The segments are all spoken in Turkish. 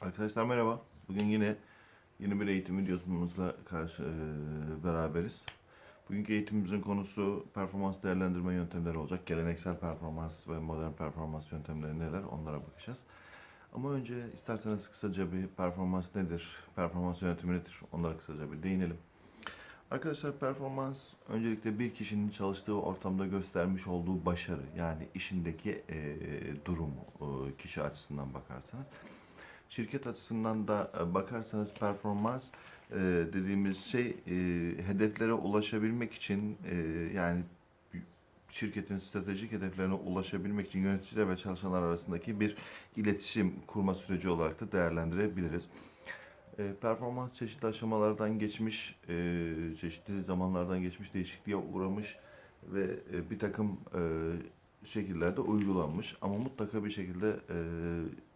Arkadaşlar merhaba. Bugün yine yeni bir eğitim videomuzla karşı e, beraberiz. Bugünkü eğitimimizin konusu performans değerlendirme yöntemleri olacak. Geleneksel performans ve modern performans yöntemleri neler onlara bakacağız. Ama önce isterseniz kısaca bir performans nedir, performans yönetimi nedir onlara kısaca bir değinelim. Arkadaşlar performans öncelikle bir kişinin çalıştığı ortamda göstermiş olduğu başarı yani işindeki e, durumu e, kişi açısından bakarsanız. Şirket açısından da e, bakarsanız performans e, dediğimiz şey e, hedeflere ulaşabilmek için yani şirketin stratejik hedeflerine ulaşabilmek için yöneticiler ve çalışanlar arasındaki bir iletişim kurma süreci olarak da değerlendirebiliriz. Performans çeşitli aşamalardan geçmiş, çeşitli zamanlardan geçmiş, değişikliğe uğramış ve bir takım şekillerde uygulanmış. Ama mutlaka bir şekilde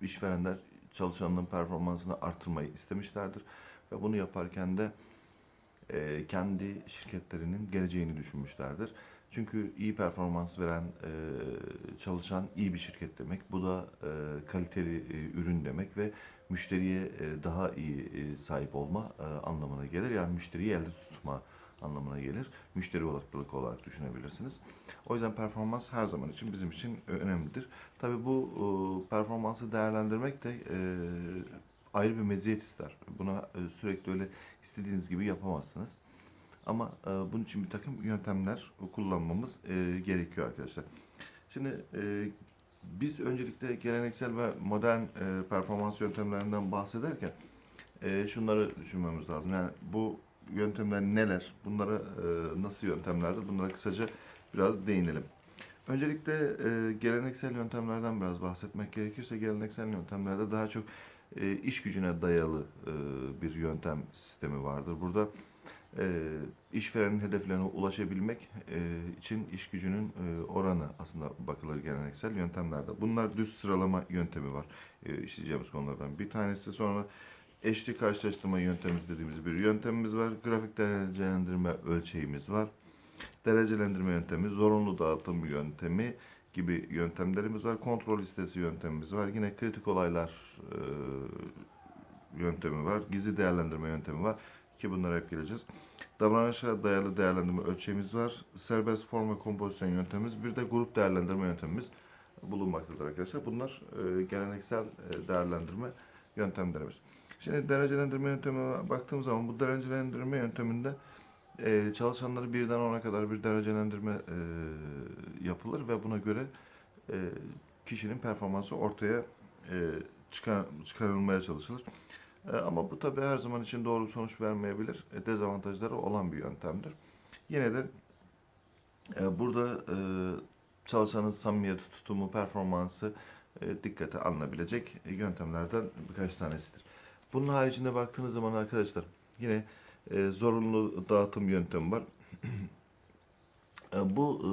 işverenler çalışanının performansını artırmayı istemişlerdir. Ve bunu yaparken de e, kendi şirketlerinin geleceğini düşünmüşlerdir. Çünkü iyi performans veren e, çalışan iyi bir şirket demek. Bu da e, kaliteli e, ürün demek ve müşteriye e, daha iyi e, sahip olma e, anlamına gelir. Yani müşteriyi elde tutma anlamına gelir. Müşteri odaklılık olarak düşünebilirsiniz. O yüzden performans her zaman için bizim için e, önemlidir. Tabii bu e, performansı değerlendirmek de e, ayrı bir meziyet ister. Buna e, sürekli öyle istediğiniz gibi yapamazsınız. Ama e, bunun için bir takım yöntemler kullanmamız e, gerekiyor arkadaşlar. Şimdi e, biz öncelikle geleneksel ve modern e, performans yöntemlerinden bahsederken e, şunları düşünmemiz lazım. Yani bu yöntemler neler? Bunlara e, nasıl yöntemlerdir? Bunlara kısaca biraz değinelim. Öncelikle e, geleneksel yöntemlerden biraz bahsetmek gerekirse geleneksel yöntemlerde daha çok e, iş gücüne dayalı e, bir yöntem sistemi vardır. Burada e, işverenin hedeflerine ulaşabilmek e, için iş gücünün e, oranı aslında bakılır geleneksel yöntemlerde. Bunlar düz sıralama yöntemi var e, işleyeceğimiz konulardan. Bir tanesi sonra eşli karşılaştırma yöntemimiz dediğimiz bir yöntemimiz var. Grafik derecelendirme ölçeğimiz var. Derecelendirme yöntemi, zorunlu dağıtım yöntemi gibi yöntemlerimiz var. Kontrol listesi yöntemimiz var. Yine kritik olaylar e, yöntemi var. Gizli değerlendirme yöntemi var ki bunlara hep geleceğiz. Davranışa dayalı değerlendirme ölçeğimiz var. Serbest form ve kompozisyon yöntemimiz. Bir de grup değerlendirme yöntemimiz bulunmaktadır arkadaşlar. Bunlar e, geleneksel e, değerlendirme yöntemlerimiz. Şimdi derecelendirme yöntemine baktığım zaman bu derecelendirme yönteminde e, çalışanları birden ona kadar bir derecelendirme e, yapılır ve buna göre e, kişinin performansı ortaya e, çıkar, çıkarılmaya çalışılır. E, ama bu tabi her zaman için doğru sonuç vermeyebilir. E, dezavantajları olan bir yöntemdir. Yine de e, burada e, çalışanın samimiyeti, tutumu, performansı e, dikkate alınabilecek yöntemlerden birkaç tanesidir. Bunun haricinde baktığınız zaman arkadaşlar yine e, zorunlu dağıtım yöntemi var. E, bu e,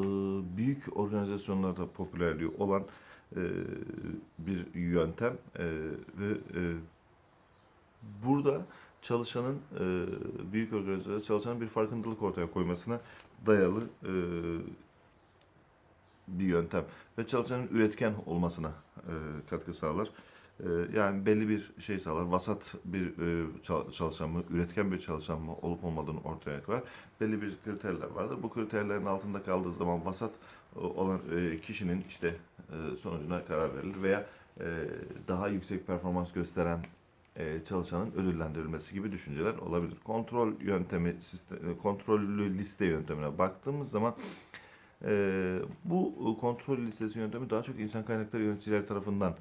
büyük organizasyonlarda popülerliği olan e, bir yöntem e, ve e, burada çalışanın e, büyük organizasyonda çalışanın bir farkındalık ortaya koymasına dayalı e, bir yöntem ve çalışanın üretken olmasına e, katkı sağlar. E, yani belli bir şey sağlar. Vasat bir e, çal- çalışan mı, üretken bir çalışan mı olup olmadığını ortaya koyar. Belli bir kriterler vardır. Bu kriterlerin altında kaldığı zaman vasat e, olan e, kişinin işte sonucuna karar verilir veya daha yüksek performans gösteren çalışanın ödüllendirilmesi gibi düşünceler olabilir. Kontrol yöntemi, kontrollü liste yöntemine baktığımız zaman bu kontrol listesi yöntemi daha çok insan kaynakları yöneticileri tarafından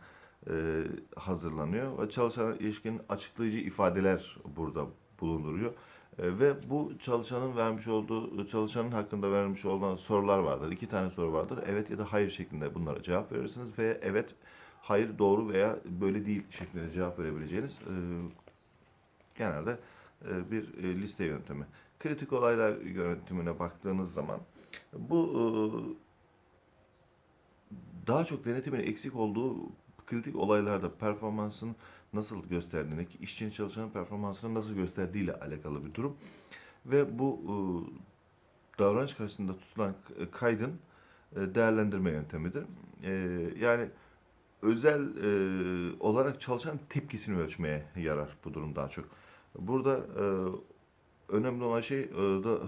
e, hazırlanıyor ve çalışana ilişkin açıklayıcı ifadeler burada bulunduruyor. E, ve bu çalışanın vermiş olduğu, çalışanın hakkında vermiş olan sorular vardır. İki tane soru vardır. Evet ya da hayır şeklinde bunlara cevap verirsiniz ve evet, hayır, doğru veya böyle değil şeklinde cevap verebileceğiniz e, genelde e, bir e, liste yöntemi. Kritik olaylar yönetimine baktığınız zaman bu e, daha çok denetimin eksik olduğu kritik olaylarda performansın nasıl gösterdiğini, işçinin çalışanın performansını nasıl gösterdiği ile alakalı bir durum. Ve bu e, davranış karşısında tutulan kaydın e, değerlendirme yöntemidir. E, yani özel e, olarak çalışan tepkisini ölçmeye yarar bu durum daha çok. Burada e, önemli olan şey e, da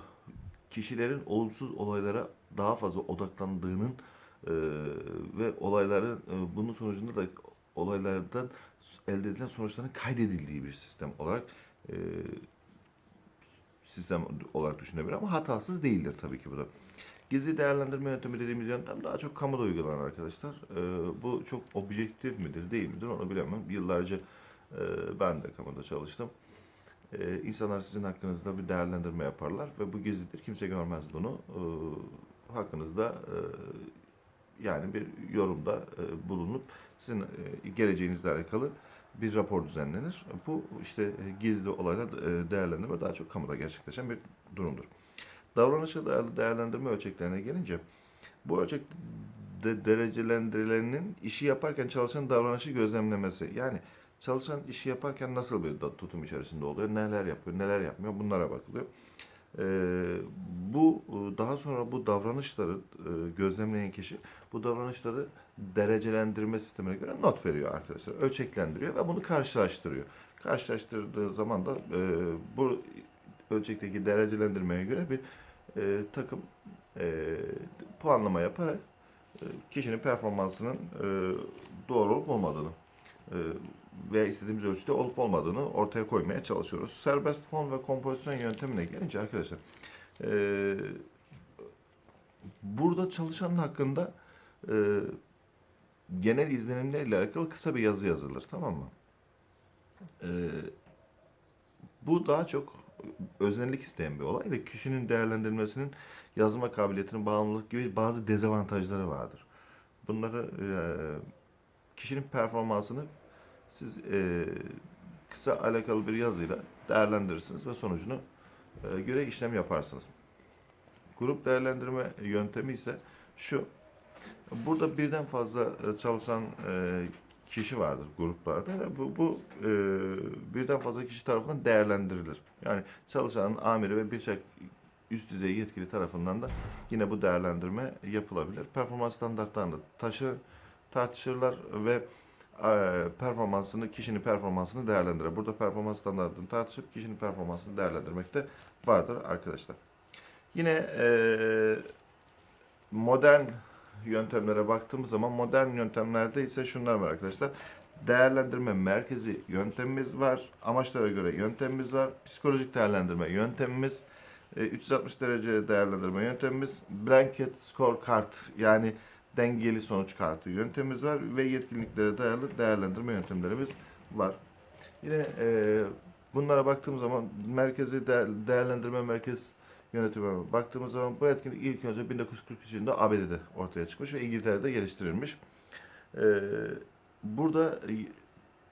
kişilerin olumsuz olaylara daha fazla odaklandığının e, ve olayların e, bunun sonucunda da olaylardan elde edilen sonuçların kaydedildiği bir sistem olarak e, sistem olarak düşünebilir ama hatasız değildir tabii ki bu da. Gizli değerlendirme yöntemi dediğimiz yöntem daha çok kamuda uygulanan arkadaşlar. Ee, bu çok objektif midir değil midir onu bilemem. Yıllarca e, ben de kamuda çalıştım. Ee, insanlar sizin hakkınızda bir değerlendirme yaparlar ve bu gizlidir. Kimse görmez bunu. Ee, hakkınızda e, yani bir yorumda e, bulunup sizin e, geleceğinizle alakalı bir rapor düzenlenir. Bu işte e, gizli olaylar e, değerlendirme daha çok kamuda gerçekleşen bir durumdur. Davranışa dayalı değerlendirme ölçeklerine gelince bu ölçek de derecelendirilenin işi yaparken çalışan davranışı gözlemlemesi. Yani çalışan işi yaparken nasıl bir tutum içerisinde oluyor, neler yapıyor, neler yapmıyor bunlara bakılıyor. Ee, bu e, daha sonra bu davranışları e, gözlemleyen kişi bu davranışları derecelendirme sistemine göre not veriyor arkadaşlar. Ölçeklendiriyor ve bunu karşılaştırıyor. Karşılaştırdığı zaman da e, bu ölçekteki derecelendirmeye göre bir takım puanlama yaparak kişinin performansının doğru olup olmadığını veya istediğimiz ölçüde olup olmadığını ortaya koymaya çalışıyoruz. Serbest fon ve kompozisyon yöntemine gelince arkadaşlar e, burada çalışanın hakkında e, genel izlenimlerle alakalı kısa bir yazı yazılır tamam mı? E, bu daha çok öznellik isteyen bir olay ve kişinin değerlendirmesinin yazma kabiliyetinin bağımlılık gibi bazı dezavantajları vardır. Bunları e, kişinin performansını siz e, kısa alakalı bir yazıyla değerlendirirsiniz ve sonucunu e, göre işlem yaparsınız. Grup değerlendirme yöntemi ise şu. Burada birden fazla e, çalışan e, kişi vardır gruplarda bu, bu e, birden fazla kişi tarafından değerlendirilir. Yani çalışanın amiri ve birçok üst düzey yetkili tarafından da yine bu değerlendirme yapılabilir. Performans standartlarını taşı tartışırlar ve performansını, kişinin performansını değerlendirir. Burada performans standartını tartışıp kişinin performansını değerlendirmek de vardır arkadaşlar. Yine e, modern yöntemlere baktığımız zaman modern yöntemlerde ise şunlar var arkadaşlar. Değerlendirme merkezi yöntemimiz var. Amaçlara göre yöntemimiz var. Psikolojik değerlendirme yöntemimiz. e, 360 derece değerlendirme yöntemimiz. Blanket scorecard yani dengeli sonuç kartı yöntemimiz var ve yetkinliklere dayalı değerlendirme yöntemlerimiz var. Yine e, bunlara baktığımız zaman merkezi değer- değerlendirme merkez yönetime baktığımız zaman bu etkinlik ilk önce 1943 yılında ABD'de ortaya çıkmış ve İngiltere'de geliştirilmiş. Ee, burada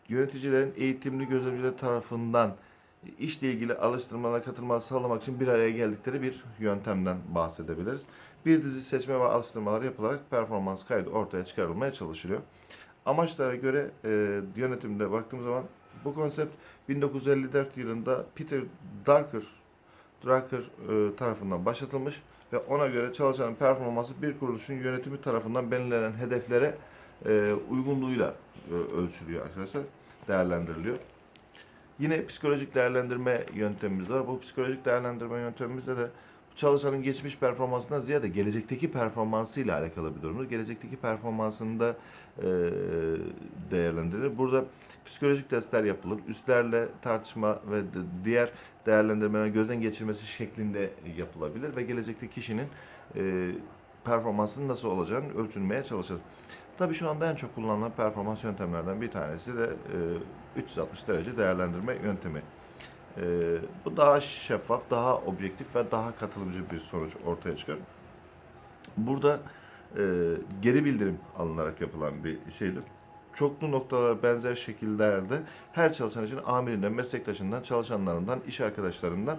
yöneticilerin eğitimli gözlemciler tarafından işle ilgili alıştırmalara katılma sağlamak için bir araya geldikleri bir yöntemden bahsedebiliriz. Bir dizi seçme ve alıştırmalar yapılarak performans kaydı ortaya çıkarılmaya çalışılıyor. Amaçlara göre e, yönetimde baktığımız zaman bu konsept 1954 yılında Peter Drucker Drucker e, tarafından başlatılmış ve ona göre çalışanın performansı bir kuruluşun yönetimi tarafından belirlenen hedeflere e, uygunluğuyla e, ölçülüyor arkadaşlar, değerlendiriliyor. Yine psikolojik değerlendirme yöntemimiz var. Bu psikolojik değerlendirme yöntemimizde de çalışanın geçmiş performansından ziyade gelecekteki performansıyla alakalı bir durumdur. Gelecekteki performansını da e, değerlendirilir. Burada psikolojik testler yapılır. Üstlerle tartışma ve diğer değerlendirmelerin gözden geçirmesi şeklinde yapılabilir ve gelecekte kişinin e, performansının nasıl olacağını ölçülmeye çalışılır. Tabii şu anda en çok kullanılan performans yöntemlerden bir tanesi de e, 360 derece değerlendirme yöntemi. E, bu daha şeffaf, daha objektif ve daha katılımcı bir sonuç ortaya çıkar. Burada e, geri bildirim alınarak yapılan bir şeydir. Çoklu noktalar benzer şekillerde her çalışan için amirinden, meslektaşından, çalışanlarından, iş arkadaşlarından,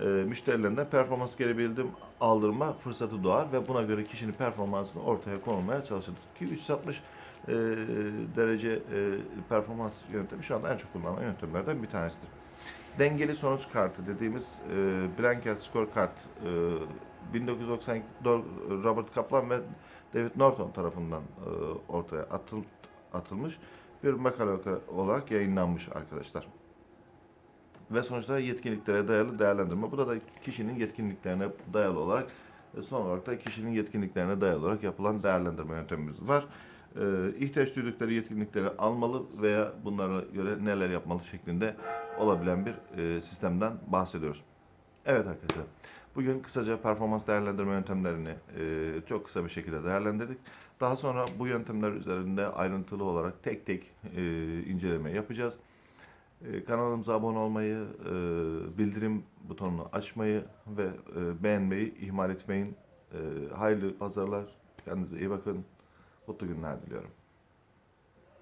e, müşterilerinden performans geri bildirim aldırma fırsatı doğar ve buna göre kişinin performansını ortaya konulmaya çalışılır. Ki 360 e, derece e, performans yöntemi şu anda en çok kullanılan yöntemlerden bir tanesidir. Dengeli sonuç kartı dediğimiz e, Blanket Scorecard e, 1992 Robert Kaplan ve David Norton tarafından e, ortaya atıl, atılmış bir makale olarak yayınlanmış arkadaşlar. Ve sonuçta yetkinliklere dayalı değerlendirme. Bu da, da kişinin yetkinliklerine dayalı olarak e, son olarak da kişinin yetkinliklerine dayalı olarak yapılan değerlendirme yöntemimiz var. Ee, ihtiyaç duydukları yetkinlikleri almalı veya bunlara göre neler yapmalı şeklinde olabilen bir e, sistemden bahsediyoruz. Evet arkadaşlar. Bugün kısaca performans değerlendirme yöntemlerini e, çok kısa bir şekilde değerlendirdik. Daha sonra bu yöntemler üzerinde ayrıntılı olarak tek tek e, inceleme yapacağız. E, kanalımıza abone olmayı, e, bildirim butonunu açmayı ve e, beğenmeyi ihmal etmeyin. E, hayırlı pazarlar. Kendinize iyi bakın. Mutlu günler diliyorum.